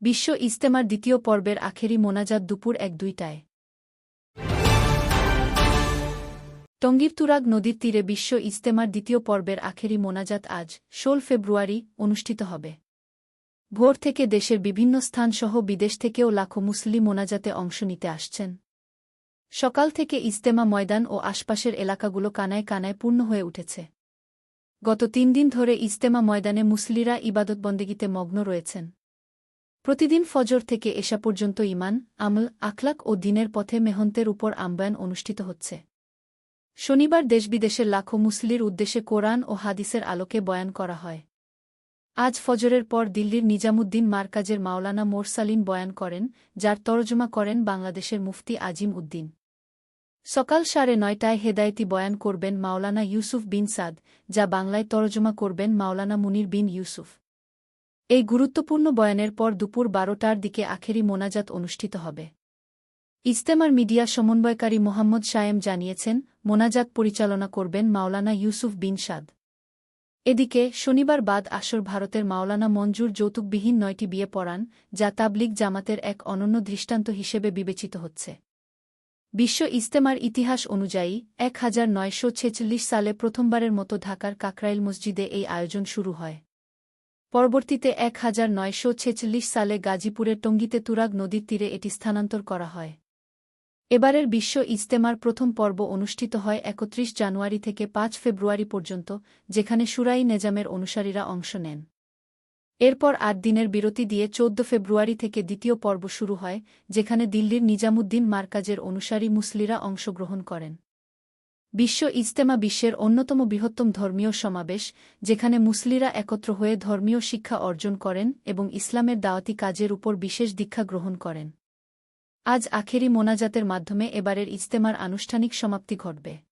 বিশ্ব ইজতেমার দ্বিতীয় পর্বের আখেরি মোনাজাত দুপুর এক দুইটায়। টঙ্গীর তুরাগ নদীর তীরে বিশ্ব ইজতেমার দ্বিতীয় পর্বের আখেরি মোনাজাত আজ, ষোল ফেব্রুয়ারি, অনুষ্ঠিত হবে। ভোর থেকে দেশের বিভিন্ন স্থানসহ বিদেশ থেকেও লাখো মুসলিম মোনাজাতে অংশ নিতে আসছেন। সকাল থেকে ইজতেমা ময়দান ও আশপাশের এলাকাগুলো কানায় কানায় পূর্ণ হয়ে উঠেছে। গত তিন দিন ধরে ইজতেমা ময়দানে মুসলিরা ইবাদতবন্দেগিতে মগ্ন রয়েছেন। প্রতিদিন ফজর থেকে এসা পর্যন্ত ইমান আমল, আখলাক ও দিনের পথে মেহন্তের উপর আম্বায়ন অনুষ্ঠিত হচ্ছে। শনিবার দেশবিদেশের লাখো মুসলির উদ্দেশ্যে কোরআন ও হাদিসের আলোকে বয়ান করা হয়। আজ ফজরের পর দিল্লির নিজামুদ্দিন মার্কাজের মাওলানা মোরসালিন বয়ান করেন, যার তরজমা করেন বাংলাদেশের মুফতি আজিম উদ্দিন। সকাল সাড়ে নয়টায় হেদায়েতি বয়ান করবেন মাওলানা ইউসুফ বিন সাদ, যা বাংলায় তরজমা করবেন মাওলানা মুনির বিন ইউসুফ। এই গুরুত্বপূর্ণ বয়ানের পর দুপুর বারোটার দিকে আখেরি মোনাজাত অনুষ্ঠিত হবে। ইজতেমার মিডিয়া সমন্বয়কারী মোহাম্মদ সায়েম জানিয়েছেন, মোনাজাত পরিচালনা করবেন মাওলানা ইউসুফ বিন সাদ। এদিকে, শনিবার বাদ আসর ভারতের মাওলানা মঞ্জুর যৌতুকবিহীন নয়টি বিয়ে পড়ান, যা তাবলিগ জামাতের এক অনন্য দৃষ্টান্ত হিসেবে বিবেচিত হচ্ছে। বিশ্ব ইজতেমার ইতিহাস অনুযায়ী, এক হাজার নয়শো ছেচল্লিশ সালে প্রথমবারের মতো ঢাকার কাকরাইল মসজিদে এই আয়োজন শুরু হয়। পরবর্তীতে এক হাজার নয়শো ছেচল্লিশ সালে গাজীপুরের টঙ্গিতে তুরাগ নদীর তীরে এটি স্থানান্তর করা হয়। এবারের বিশ্ব ইজতেমার প্রথম পর্ব অনুষ্ঠিত হয় একত্রিশ জানুয়ারি থেকে পাঁচ ফেব্রুয়ারি পর্যন্ত, যেখানে সুরাই নেজামের অনুসারীরা অংশ নেন। এরপর আট দিনের বিরতি দিয়ে চোদ্দ ফেব্রুয়ারি থেকে দ্বিতীয় পর্ব শুরু হয়, যেখানে দিল্লির নিজামুদ্দিন মার্কাজের অনুসারী মুসলিরা অংশগ্রহণ করেন। বিশ্ব ইজতেমা বিশ্বের অন্যতম বৃহত্তম ধর্মীয় সমাবেশ, যেখানে মুসলিরা একত্র হয়ে ধর্মীয় শিক্ষা অর্জন করেন এবং ইসলামের দাওয়াতি কাজের উপর বিশেষ দীক্ষা গ্রহণ করেন। আজ আখেরি মোনাজাতের মাধ্যমে এবারের ইজতেমার আনুষ্ঠানিক সমাপ্তি ঘটবে।